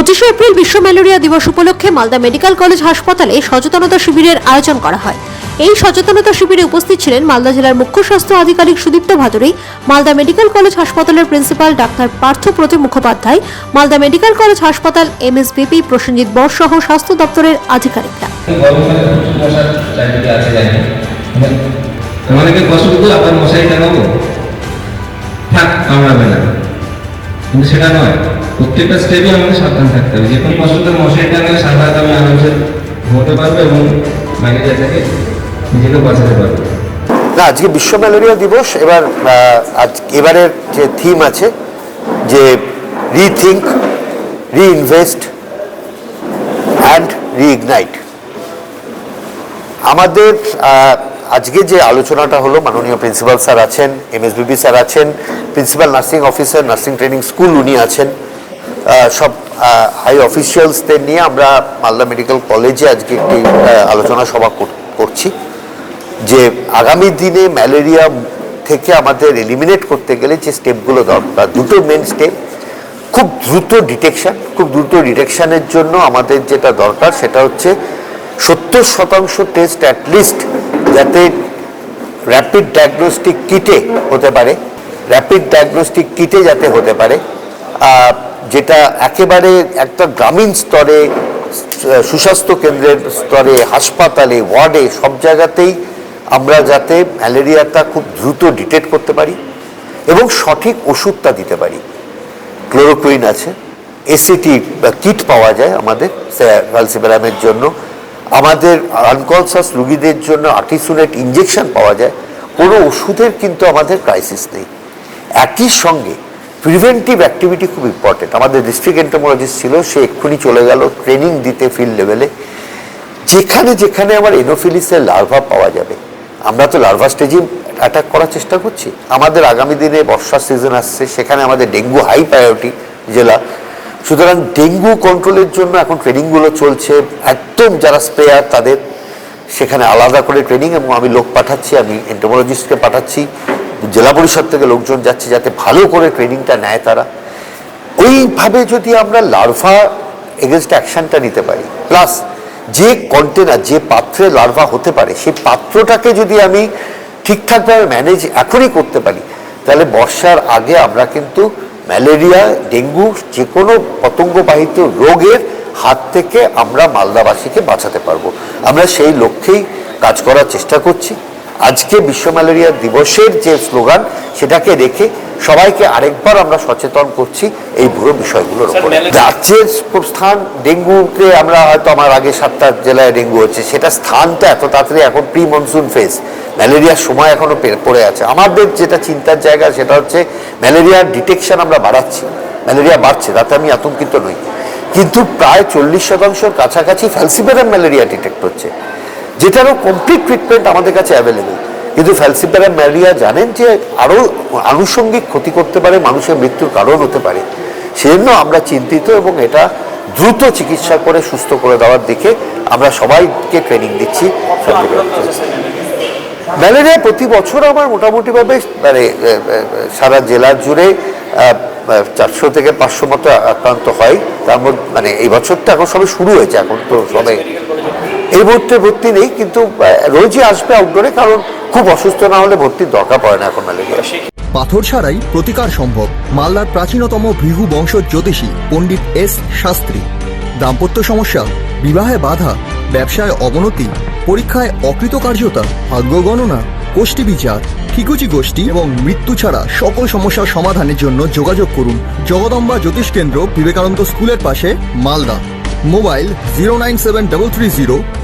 পঁচিশে এপ্রিল বিশ্ব ম্যালেরিয়া দিবস উপলক্ষে মালদা মেডিকেল কলেজ হাসপাতালে সচেতনতা শিবিরের আয়োজন করা হয়। এই সচেতনতা শিবিরে উপস্থিত ছিলেন মালদা জেলার মুখ্য স্বাস্থ্য আধিকারিক সুদীপ্ত ভাদুরী, মালদা মেডিকেল কলেজ হাসপাতালের principal doctor Partha Pratim Mukhopadhyay, Malda medical college হাসপাতাল এমএসবিপি প্রসেনজিৎ বর সহ স্বাস্থ্য দপ্তরের আধিকারিকরা। সেটা নয়। প্রত্যেকটা স্টেপে আমাদের সাবধান থাকতে হবে। যে কোনো কষ্টতে মশারি টাঙালে সাধারণত আমি আরামসে ঘুমোতে পারব এবং ম্যালেরিয়া থেকে নিজেকে বাঁচাতে পারব। না, আজকে বিশ্ব ম্যালেরিয়া দিবস, এবার আজ এবারের যে থিম আছে, যে রিথিঙ্ক রিইনভেস্ট অ্যান্ড রিইগনাইট আমাদের আজকে যে আলোচনাটা হলো, মাননীয় প্রিন্সিপাল স্যার আছেন এমএসবিবি স্যার আছেন principal nursing officer nursing training school উনি আছেন। সব হাই অফিসিয়ালসদের নিয়ে আমরা মালদা মেডিকেল কলেজে আজকে একটি আলোচনা সভা কর- করছি যে আগামী দিনে ম্যালেরিয়া থেকে আমাদের এলিমিনেট করতে গেলে যে স্টেপগুলো দরকার, দুটো মেন স্টেপ খুব দ্রুত ডিটেকশন খুব দ্রুত ডিটেকশানের জন্য আমাদের যেটা দরকার সেটা হচ্ছে সত্তর শতাংশ টেস্ট অ্যাটলিস্ট যাতে র্যাপিড ডায়াগনস্টিক কিটে হতে পারে র্যাপিড ডায়াগনস্টিক কিটে যাতে হতে পারে। যেটা একেবারে একটা গ্রামীণ স্তরে, সুস্বাস্থ্য কেন্দ্রের স্তরে, হাসপাতালে, ওয়ার্ডে, সব জায়গাতেই আমরা যাতে ম্যালেরিয়াটা খুব দ্রুত ডিটেক্ট করতে পারি এবং সঠিক ওষুধটা দিতে পারি। ক্লোরোকুইন আছে এসিটি কিট পাওয়া যায় আমাদের ভ্যালসিবেরামের জন্য। আমাদের আনকনসাস রুগীদের জন্য আর্টিসুনেট ইঞ্জেকশন পাওয়া যায়। কোনো ওষুধের কিন্তু আমাদের ক্রাইসিস নেই। একই সঙ্গে প্রিভেন্টিভ অ্যাক্টিভিটি খুব ইম্পর্টেন্ট আমাদের ডিস্ট্রিক্ট এন্টোমোলজিস্ট ছিল, সে এক্ষুনি চলে গেল ট্রেনিং দিতে ফিল্ড লেভেলে যেখানে যেখানে আমার এনোফিলিসের লার্ভা পাওয়া যাবে। আমরা তো লার্ভা স্টেজিং অ্যাটাক করার চেষ্টা করছি। আমাদের আগামী দিনে বর্ষার সিজন আসছে, সেখানে আমাদের ডেঙ্গু হাই প্রায়োরিটি জেলা। সুতরাং ডেঙ্গু কন্ট্রোলের জন্য এখন ট্রেনিংগুলো চলছে। একদম যারা স্প্রেয়ার তাদের সেখানে আলাদা করে ট্রেনিং এবং আমি লোক পাঠাচ্ছি, আমি এন্টোমোলজিস্টকে পাঠাচ্ছি। জেলা পরিষদ থেকে লোকজন যাচ্ছে যাতে ভালো করে ট্রেনিংটা নেয় তারা। ওইভাবে যদি আমরা লার্ভা এগেনস্ট অ্যাকশনটা নিতে পারি প্লাস যে কন্টেনার যে পাত্রে লার্ভা হতে পারে, সেই পাত্রটাকে যদি আমি ঠিকঠাকভাবে ম্যানেজ এখনই করতে পারি, তাহলে বর্ষার আগে আমরা কিন্তু ম্যালেরিয়া, ডেঙ্গু যে কোনো পতঙ্গবাহিত রোগের হাত থেকে আমরা মালদাবাসীকে বাঁচাতে পারব। আমরা সেই লক্ষ্যেই কাজ করার চেষ্টা করছি। আজকে বিশ্ব ম্যালেরিয়া দিবসের যে স্লোগান সেটাকে রেখে সবাইকে আরেকবার আমরা সচেতন করছি এই পুরো বিষয়গুলোর উপর। রাজ্যের স্থান ডেঙ্গুতে আমরা হয়তো আমার আগে সাতটা জেলায় ডেঙ্গু হচ্ছে সেটা স্থানটা এত তাড়াতাড়ি এখন প্রি মনসুন ফেজ। ম্যালেরিয়ার সময় এখনও পে- পড়ে আছে। আমাদের যেটা চিন্তার জায়গা সেটা হচ্ছে ম্যালেরিয়ার ডিটেকশন আমরা বাড়াচ্ছি। ম্যালেরিয়া বাড়ছে তাতে আমি আতঙ্কিত নই। কিন্তু প্রায় চল্লিশ শতাংশের কাছাকাছি ফ্যালসিপেরাম ম্যালেরিয়া ডিটেক্ট হচ্ছে। যেটারও কমপ্লিট ট্রিটমেন্ট আমাদের কাছে অ্যাভেলেবেল কিন্তু ফ্যালসিপ্যারাম ম্যালেরিয়া জানেন যে আরও আনুষঙ্গিক ক্ষতি করতে পারে, মানুষের মৃত্যুর কারণ হতে পারে। সেজন্য আমরা চিন্তিত এবং এটা দ্রুত চিকিৎসা করে, সুস্থ করে দেওয়ার দিকে আমরা সবাইকে ট্রেনিং দিচ্ছি। ম্যালেরিয়া প্রতি বছর আমার মোটামুটিভাবে মানে সারা জেলা জুড়ে চারশো থেকে পাঁচশো মতো আক্রান্ত হয়। তার মধ্যে মানে এই বছরটা এখন সবে শুরু হয়েছে, এখন তো সবে এই মুহূর্তে ভর্তি নেই, কিন্তু রোজই আসবে আউটডোরে কারণ খুব অসুস্থ না হলে ভর্তির দরকার পড়ে না এখন ম্যালেরিয়া পাথর ছাড়াই প্রতিকার সম্ভব মালদার প্রাচীনতম ভৃহু বংশ জ্যোতিষী পণ্ডিত এস শাস্ত্রী। দাম্পত্য সমস্যা, বিবাহে বাধা, ব্যবসায় অবনতি, পরীক্ষায় অকৃতকার্যতা, ভাগ্য গণনা, গোষ্ঠী বিচার, ঠিকুচি গোষ্ঠী এবং মৃত্যু ছাড়া সকল সমস্যার সমাধানের জন্য যোগাযোগ করুন জগদম্বা জ্যোতিষ কেন্দ্র বিবেকানন্দ স্কুলের পাশে Malda. Mobile zero nine seven double three zero